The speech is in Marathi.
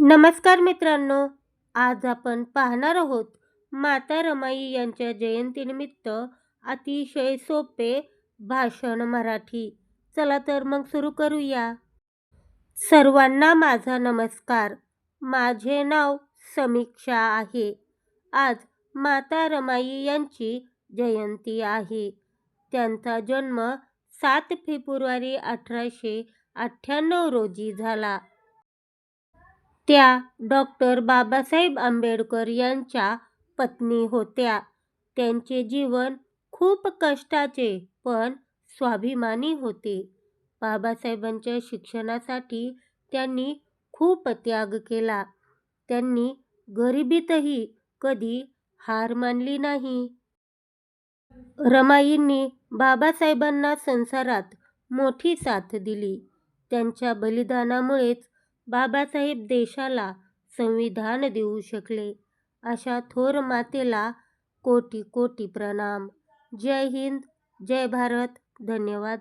नमस्कार मित्रांनो आज आपण पाहणार आहोत माता रमाई यांच्या जयंतीनिमित्त अतिशय सोपे भाषण मराठी. चला तर मग सुरू करूया. सर्वांना माझा नमस्कार. माझे नाव समीक्षा आहे. आज माता रमाई यांची जयंती आहे. त्यांचा जन्म सात फेब्रुवारी अठराशे अठ्ठ्याण्णव रोजी झाला. त्या डॉक्टर बाबासाहेब आंबेडकर यांच्या पत्नी होत्या. त्यांचे जीवन खूप कष्टाचे पण स्वाभिमानी होते. बाबासाहेबांच्या शिक्षणासाठी त्यांनी खूप त्याग केला. त्यांनी गरिबीतही कधी हार मानली नाही. रमाईंनी बाबासाहेबांना संसारात मोठी साथ दिली. त्यांच्या बलिदानामुळेच बाबासाहेब देशाला संविधान देऊ शकले. अशा थोर मातेला कोटी कोटी प्रणाम. जय हिंद जय भारत. धन्यवाद.